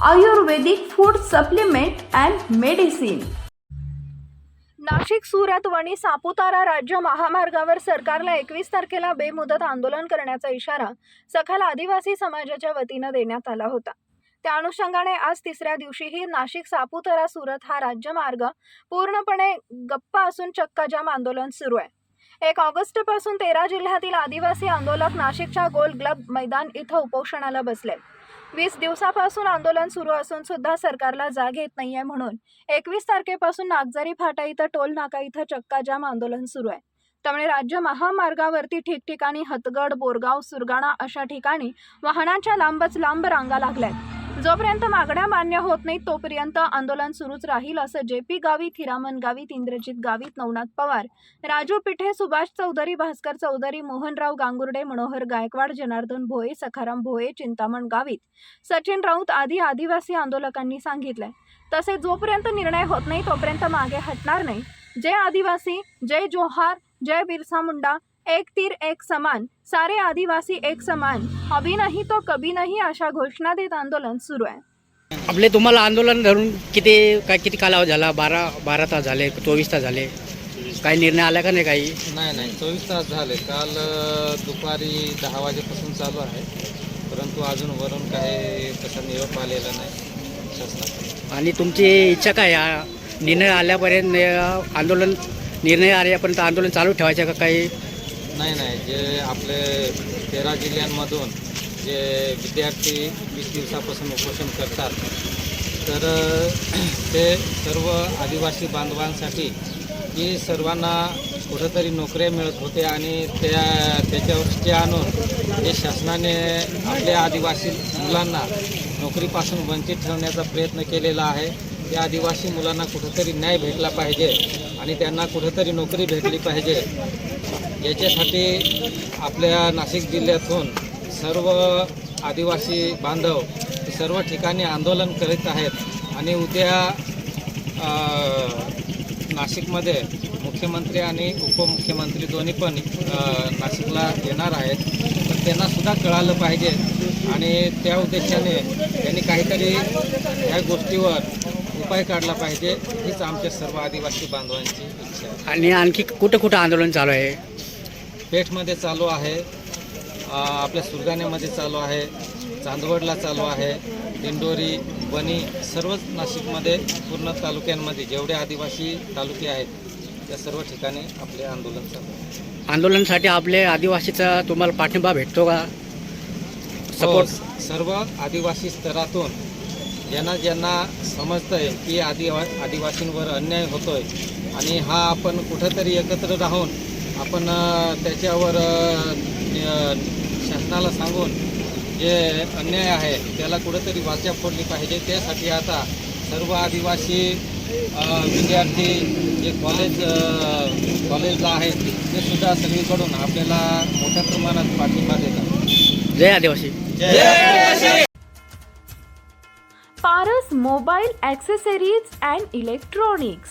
Ayurvedic food supplement and medicine Nashik Surat Vani Saputara राज्य महामार्गावर सरकारला एकवीस तारखेला बेमुदत आंदोलन करण्याचा इशारा सखल आदिवासी समाजाच्या वतीनं देण्यात आला होता. त्या अनुषंगाने आज तिसऱ्या दिवशीही नाशिक सापुतारा सुरत हा राज्यमार्ग पूर्णपणे गप्पा असून चक्काजाम आंदोलन सुरू आहे. एक ऑगस्टपासून तेरा जिल्ह्यातील आदिवासी आंदोलक नाशिकच्या गोल क्लब मैदान इथं उपोषणाला बसले वीस दिवसापासून आंदोलन सुरू असून सुद्धा सरकारला जाग येत नाहीये म्हणून. एकवीस तारखेपासून नागझरी फाटा इथं टोल नाका इथं चक्काजाम आंदोलन सुरू आहे. त्यामुळे राज्य महामार्गावरती ठिकठिकाणी हतगड बोरगाव सुरगाणा अशा ठिकाणी वाहनांच्या लांबच लांब रांगा लागल्यात. जोपर्यंत मागण्या मान्य होत नाहीत तोपर्यंत आंदोलन सुरूच राहील असं जे पी गावित हिरामन गावित इंद्रजित गावित नवनाथ पवार राजू पिठे सुभाष चौधरी भास्कर चौधरी मोहनराव गांगुर्डे मनोहर गायकवाड जनार्दन भोये सखाराम भोये चिंतामण गावित सचिन राऊत आदी आदिवासी आंदोलकांनी सांगितलंय. तसे जोपर्यंत निर्णय होत नाही तोपर्यंत मागे हटणार नाही. जय आदिवासी जय जोहार जय बिरसा मुंडा एक तीर एक समान सारे आदिवासी एक समान. अभी नाही तो कभी नाही अशा घोषणा देत आंदोलन सुरू आहे. आपले तुम्हाला आंदोलन धरून किती काय किती कालावधी झाला? बारा बारा तास झाले चोवीस तास झाले. काही निर्णय आला का नाही काही? नाही नाही. चोवीस तास झाले. काल दुपारी दहा वाजेपासून चालू आहे. परंतु अजून वरून काही तसा निरोप आलेला नाही आणि तुमची इच्छा काय? निर्णय आल्यापर्यंत आंदोलन निर्णय आल्यापर्यंत आंदोलन चालू ठेवायचं का काही? नाही नाही. जे आपले तेरा जिल्ह्यांमधून जे विद्यार्थी वीस दिवसापासून उपोषण करतात तर ते सर्व आदिवासी बांधवांसाठी की सर्वांना कुठंतरी नोकऱ्या मिळत होते आणि त्या त्याच्यावर आणून जे शासनाने आपल्या आदिवासी मुलांना नोकरीपासून वंचित ठेवण्याचा प्रयत्न केलेला आहे. त्या आदिवासी मुलांना कुठंतरी न्याय भेटला पाहिजे आणि त्यांना कुठंतरी नोकरी भेटली पाहिजे. याच्यासाठी आपल्या नाशिक जिल्ह्यातून सर्व आदिवासी बांधव हे सर्व ठिकाणी आंदोलन करीत आहेत. आणि उद्या नाशिकमध्ये मुख्यमंत्री आणि उपमुख्यमंत्री दोन्ही पण नाशिकला येणार आहेत. तर त्यांनासुद्धा कळालं पाहिजे. आणि त्या उद्देशाने त्यांनी काहीतरी ह्या गोष्टीवर उपाय काढला पाहिजे हीच आमच्या सर्व आदिवासी बांधवांची इच्छा आहे. आणि आणखी कुठं कुठं आंदोलन चालू आहे? पेठमध्ये चालू आहे. आपल्या सुरगाण्यामध्ये चालू आहे. चांदवडला चालू आहे. दिंडोरी वणी सर्वच नाशिकमध्ये पूर्ण तालुक्यांमध्ये जेवढे आदिवासी तालुके आहेत त्या सर्व ठिकाणी आपले आंदोलन चालू आहे. आंदोलनासाठी आपले आदिवासीचा तुम्हाला पाठिंबा भेटतो का? सपोर्ट हो, सर्व आदिवासी स्तरातून ज्यांना ज्यांना समजतंय की आदिवा आदिवासींवर अन्याय होतोय आणि हा आपण कुठंतरी एकत्र राहून आपण त्याच्यावर शासनाला सांगून जे अन्याय आहे त्याला कुठंतरी वाचा फोडली पाहिजे. त्यासाठी आता सर्व आदिवासी विद्यार्थी जे कॉलेज कॉलेजला आहेत ते सुद्धा सगळीकडून आपल्याला मोठ्या प्रमाणात पाठिंबा देतात. जय आदिवासी! Paras mobile accessories and electronics.